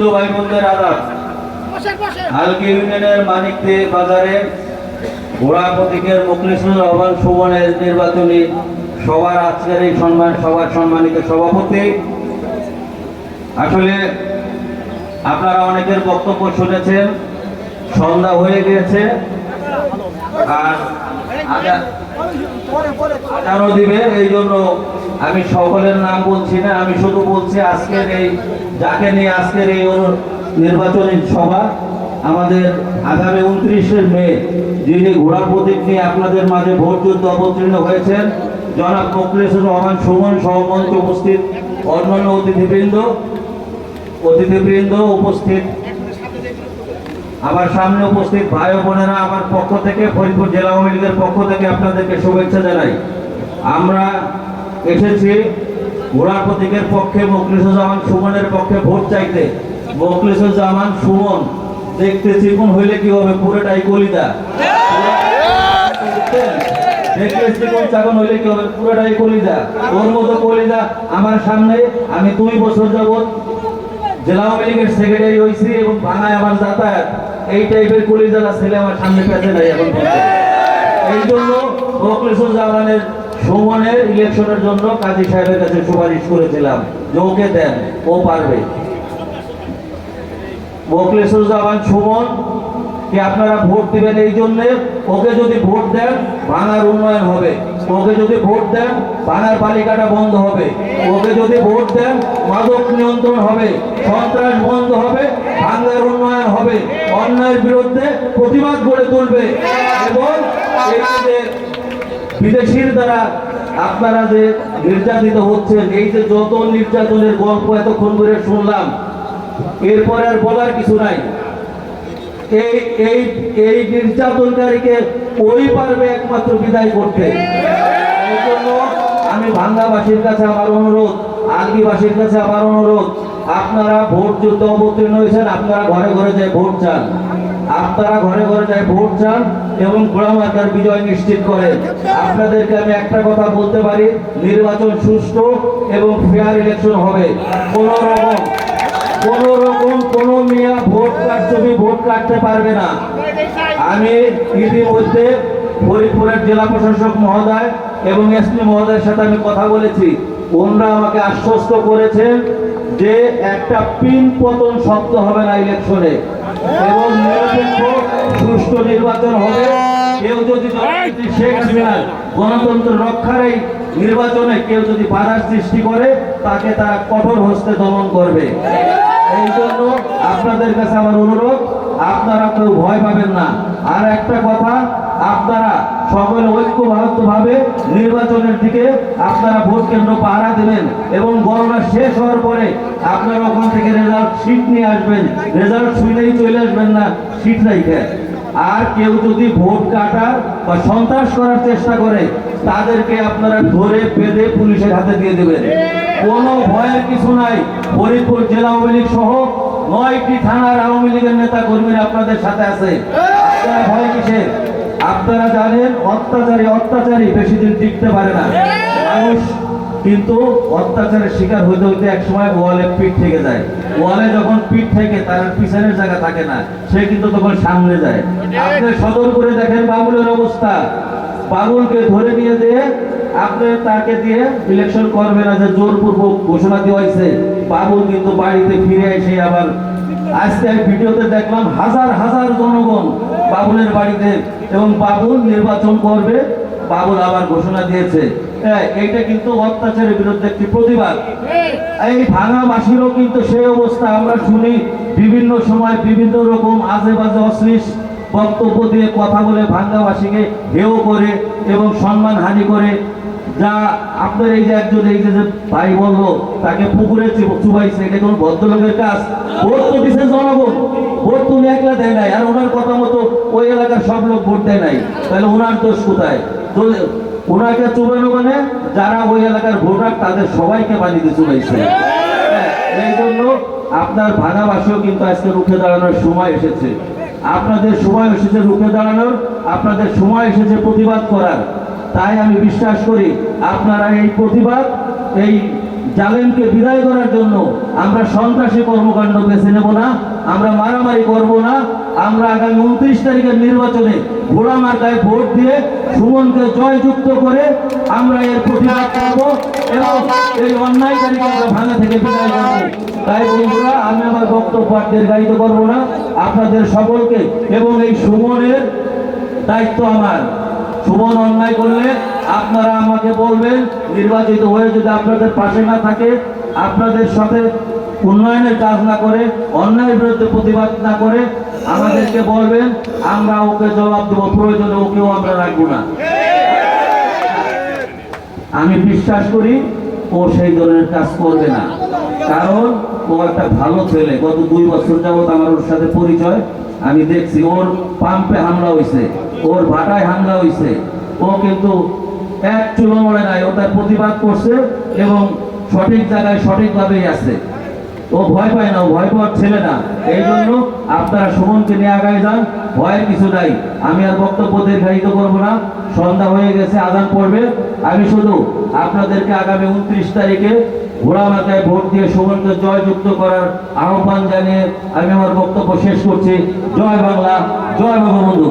হিন্দু ভাই বোনদের আদাব হালকি ইউনিয়নের মানিকতে বাজারে ঘোড়া প্রতীকের মুখলিসুর রহমান সুমনের নির্বাচনী সবার আজকের এই সম্মান সবার সম্মানিত সভাপতি। আসলে আপনারা অনেকের বক্তব্য শুনেছেন সন্ধ্যা হয়ে গিয়েছে আর আজানও দিবে এই জন্য আমি সকলের নাম বলছি না আমি শুধু বলছি আজকের এই যাকে নিয়ে আজকের এই নির্বাচনী সভা, আমাদের আগামী উনত্রিশে মে, যিনি ঘোড়া প্রতীক নিয়ে আপনাদের মাঝে ভোট যুদ্ধ অবতীর্ণ হয়েছেন, জনাব মোখলেসুর রহমান সুমন সহমঞ্চ উপস্থিত অন্যান্য অতিথিবৃন্দ অতিথিবৃন্দ উপস্থিত। আমার সামনে উপস্থিত ভাই বোনেরা আমার পক্ষ থেকে, ফরিদপুর জেলা আওয়ামী লীগের পক্ষ থেকে আপনাদেরকে শুভেচ্ছা জানাই। আমরা এসেছি ঘোড়ার প্রতীকের পক্ষে, মোখলিসুজ্জামান সুমনের পক্ষে ভোট চাইতে। মোখলিসুজ্জামান সুমন, দেখতে চিকুন হইলে কি হবে? পুরোটাই কলিদা দেখতে আমার সামনে, আমি দুই বছর হয়েছি এবং আমার যাতায়াত। এই টাইপের ছেলে আমার সামনে নাই এই জন্য সুমনের ইলেকশনের জন্য কাজী সাহেবের কাছে সুপারিশ করেছিলাম। যে দেন, ও পারবে। মোখলেসুর জামান সুমন, কি আপনারা ভোট দিবেন এই জন্যে? ওকে যদি ভোট দেন, ভাঙার উন্নয়ন হবে। ওকে যদি ভোট দেন, ভাঙার পালিকাটা বন্ধ হবে। ওকে যদি ভোট দেন, মাদক নিয়ন্ত্রণ হবে। সন্ত্রাস বন্ধ হবে, ভাঙার উন্নয়ন হবে। অন্যায়ের বিরুদ্ধে প্রতিবাদ গড়ে তুলবে। এবং বিদেশির দ্বারা আপনারা যে নির্যাতিত হচ্ছেন, এই যে যত নির্যাতনের গল্প এতক্ষণ ধরে শুনলাম, এরপরে আর বলার কিছু নাই। এই এই এই নির্যাতনকারীকে ওই পারবে একমাত্র বিদায় করতে। এই জন্য আমি ভাঙ্গাবাসীর কাছে আমার অনুরোধ আলগিবাসীর কাছে আমার অনুরোধ, আপনারা ভোট যুদ্ধ অবতীর্ণ হয়েছেন, আপনারা ঘরে ঘরে যায় ভোট চান। আপনারা ঘরে ঘরে যায় ভোট চান এবং গোড়ামার্কার বিজয় নিশ্চিত করেন। আপনাদেরকে আমি একটা কথা বলতে পারি, নির্বাচন সুষ্ঠু এবং ফেয়ার ইলেকশন হবে। কোনো রকম, কোন রকম কোন মিয়া ভোট কারচুপি ভোট কাটতে পারবে না। আমি ইতিমধ্যে ফরিদপুরের জেলা প্রশাসক মহোদয় এবং এসপি মহোদয়ের সাথে আমি কথা বলেছি। ওনারা আমাকে আশ্বস্ত করেছেন যে একটা পিন পতন শব্দ হবে না ইলেকশনে। এবং নিরপেক্ষ, সুষ্ঠু নির্বাচন হবে। কেউ যদি শেখ হাসিনার গণতন্ত্র রক্ষার এই নির্বাচনে কেউ যদি বাধার সৃষ্টি করে, তাকে তারা কঠোর হস্তে দমন করবে। এই জন্য আপনাদের কাছে আমার অনুরোধ, আপনারা কেউ ভয় পাবেন না। আর একটা কথা, আপনারা সকল ঐক্যবদ্ধভাবে নির্বাচনের দিকে আপনারা ভোট কেন্দ্র পাহারা দেবেন এবং গণনা শেষ হওয়ার পরে আপনারা ওখান থেকে রেজাল্ট শিট নিয়ে আসবেন। রেজাল্ট শুনেই চলে আসবেন না শিট রাইখে আর কেউ যদি ভোট কাটার বা সন্ত্রাস করার চেষ্টা করে, তাদেরকে আপনারা ধরে বেঁধে পুলিশের হাতে দিয়ে দেবেন। কোনো ভয়ের কিছু নাই। ফরিদপুর জেলা আওয়ামী লীগ সহ নয়টি থানার আওয়ামী লীগের নেতা কর্মীরা আপনাদের সাথে আছে। ভয় কিসের? আপনারা জানেন, অত্যাচারী অত্যাচারী বেশি দিন টিকতে পারে না। মানুষ কিন্তু অত্যাচারের শিকার হইতে হইতে এক সময় ওয়ালে পিঠ থেকে যায়। ওয়ালে যখন পিঠ থেকে, তার পিছনের জায়গা থাকে না, সে কিন্তু তখন সামনে যায়। আপনি সদর করে দেখেন বাবুলের অবস্থা। বাবুলকে ধরে নিয়ে যেয়ে আপনি তাকে দিয়ে ইলেকশন করবে না, যে জোরপূর্বক ঘোষণা দেওয়া হয়েছে। বাবুল কিন্তু বাড়িতে ফিরে এসে আবার আজকে আমি ভিডিওতে দেখলাম হাজার হাজার জনগণ বাবুলের বাড়িতে এবং বাবুল নির্বাচন করবে। বাবুল আবার ঘোষণা দিয়েছে। কিন্তু অত্যাচারের বিরুদ্ধে একটি প্রতিবাদ। এই ভাঙাবাসীরও কিন্তু সেই অবস্থা আমরা শুনি বিভিন্ন সময় বিভিন্ন রকম আজে বাজে অশ্লীল বক্তব্য দিয়ে কথা বলে ভাঙ্গাবাসীকে হেও করে এবং সম্মান হানি করে। যা আপনার এই যে একজন এই যে ভাই তাকে পুকুরে চুবাইছে এটা কোন ভদ্রলোকের কাজ? ভোট তো দিছে জনগণ। ভোট তুমি একলা দেয় নাই আর ওনার কথা মতো ওই এলাকার সব লোক ভোট দেয় নাই। তাহলে ওনার দোষ কোথায়? ওনাকে চুবানো মানে যারা ওই এলাকার ভোটার তাদের সবাইকে বাড়িতে চুবাইছে। হ্যাঁ, এই জন্য আপনার ভাঙাবাসীও কিন্তু আজকে রুখে দাঁড়ানোর সময় এসেছে। আপনাদের সময় এসেছে রুখে দাঁড়ানোর আপনাদের সময় এসেছে প্রতিবাদ করার। তাই আমি বিশ্বাস করি আপনারা এই প্রতিবাদ, এই জালেমকে বিদায় করার জন্য আমরা সন্ত্রাসী কর্মকাণ্ড বেছে নেব না, আমরা মারামারি করব না। আমরা আগামী উনত্রিশ তারিখের নির্বাচনে ঘোড়া মার্কায় ভোট দিয়ে সুমনকে জয়যুক্ত করে আমরা এর প্রতিবাদ করব এবং এই অন্যায়কারীকে আমরা ভাঙা থেকে বিদায় করব তাই বন্ধুরা, আমি আমার বক্তব্য আর দীর্ঘায়িত করব না। আপনাদের সকলকে এবং এই সুমনের দায়িত্ব আমার। সুমন অন্যায় করলে আপনারা আমাকে বলবেন, নির্বাচিত হয়ে যদি আপনাদের পাশে না থাকে, আপনাদের সাথে উন্নয়নের কাজ না করে, অন্যায়ের বিরুদ্ধে প্রতিবাদ না করে, আমাদেরকে বলবেন, আমরা ওকে জবাব দেবো, প্রয়োজনে ওকেও আমরা রাখব না। আমি বিশ্বাস করি, ও সেই ধরনের কাজ করবে না। কারণ, ও একটা ভালো ছেলে। গত দুই বছর যাবত আমার ওর সাথে পরিচয়। আমি দেখছি, ওর পাম্পে হামলা হয়েছে ওর ভাটায় হামলা হয়েছে ও কিন্তু এক চুলো মরে নাই, ও তার প্রতিবাদ করছে এবং সঠিক জায়গায় সঠিকভাবেই আছে। ও ভয় পায় না ভয় পাওয়ার ছেলে না। এই জন্য আপনারা সুমনকে নিয়ে আগায় যান, ভয়ের কিছু নাই। আমি আর বক্তব্য দীর্ঘায়িত করব না। সন্ধ্যা হয়ে গেছে আদান পড়বে। আমি শুধু আপনাদেরকে আগামী উনত্রিশ তারিখে ঘোড়া মাথায় ভোট দিয়ে সুমনকে জয়যুক্ত করার আহ্বান জানিয়ে আমি আমার বক্তব্য শেষ করছি। জয় বাংলা, জয় বঙ্গবন্ধু।